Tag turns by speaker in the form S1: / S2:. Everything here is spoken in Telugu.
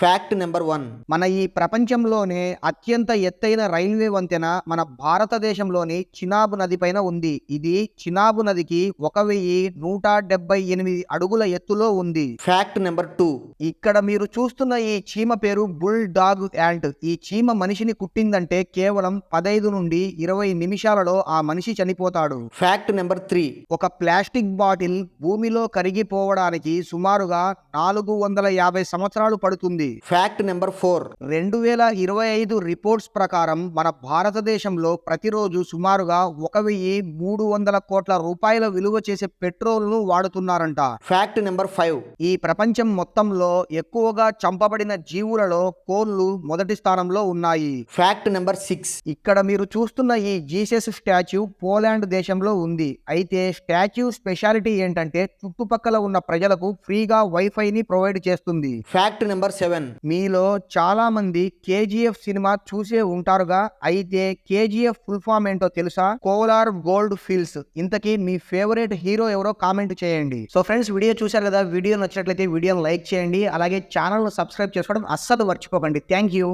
S1: ఫ్యాక్ట్ నెంబర్ వన్
S2: మన ఈ ప్రపంచంలోనే అత్యంత ఎత్తైన రైల్వే వంతెన మన భారతదేశంలోని చినాబ్ నది పైన ఉంది. ఇది చినాబ్ నదికి ఒక వెయ్యి నూట డెబ్బై ఎనిమిది అడుగుల ఎత్తులో ఉంది.
S1: ఫ్యాక్ట్ నెంబర్ టూ
S2: ఇక్కడ మీరు చూస్తున్న ఈ చీమ పేరు బుల్ డాగ్ యాంట్ ఈ చీమ మనిషిని కుట్టిందంటే కేవలం పదైదు నుండి ఇరవై నిమిషాలలో ఆ మనిషి చనిపోతాడు.
S1: ఫ్యాక్ట్ నెంబర్ త్రీ
S2: ఒక ప్లాస్టిక్ బాటిల్ భూమిలో కరిగిపోవడానికి సుమారుగా నాలుగు వందల యాభై సంవత్సరాలు పడుతుంది.
S1: ఫ్యాక్ట్ నెంబర్ ఫోర్
S2: రెండు వేల ఇరవై ఐదు రిపోర్ట్స్ ప్రకారం మన భారతదేశంలో ప్రతిరోజు సుమారుగా ఒక వెయ్యి మూడు వందల కోట్ల రూపాయల విలువ చేసే పెట్రోల్ను వాడుతున్నారంట.
S1: ఫ్యాక్ట్ నెంబర్ ఫైవ్
S2: ఈ ప్రపంచం మొత్తంలో ఎక్కువగా చంపబడిన జీవులలో కోళ్ళు మొదటి స్థానంలో ఉన్నాయి.
S1: ఫ్యాక్ట్ నెంబర్ సిక్స్
S2: ఇక్కడ మీరు చూస్తున్న ఈ జీసస్ స్టాచ్యూ పోలాండ్ దేశంలో ఉంది. అయితే స్టాచ్యూ స్పెషాలిటీ ఏంటంటే చుట్టుపక్కల ఉన్న ప్రజలకు ఫ్రీగా వైఫైని ప్రొవైడ్ చేస్తుంది.
S1: ఫ్యాక్ట్ నెంబర్ సెవెన్
S2: మీలో చాలా మంది కేజీఎఫ్ సినిమా చూసే ఉంటారుగా అయితే కేజీఎఫ్ ఫుల్ ఫామ్ ఏంటో తెలుసా? Kolar gold fields. ఇంతకీ మీ ఫేవరెట్ హీరో ఎవరో కామెంట్ చేయండి. సో ఫ్రెండ్స్ వీడియో చూశారు కదా వీడియో నచ్చినట్లయితే వీడియోని లైక్ చేయండి అలాగే ఛానల్ సబ్స్క్రైబ్ చేసుకోవడం అస్సలు మర్చిపోకండి. Thank you.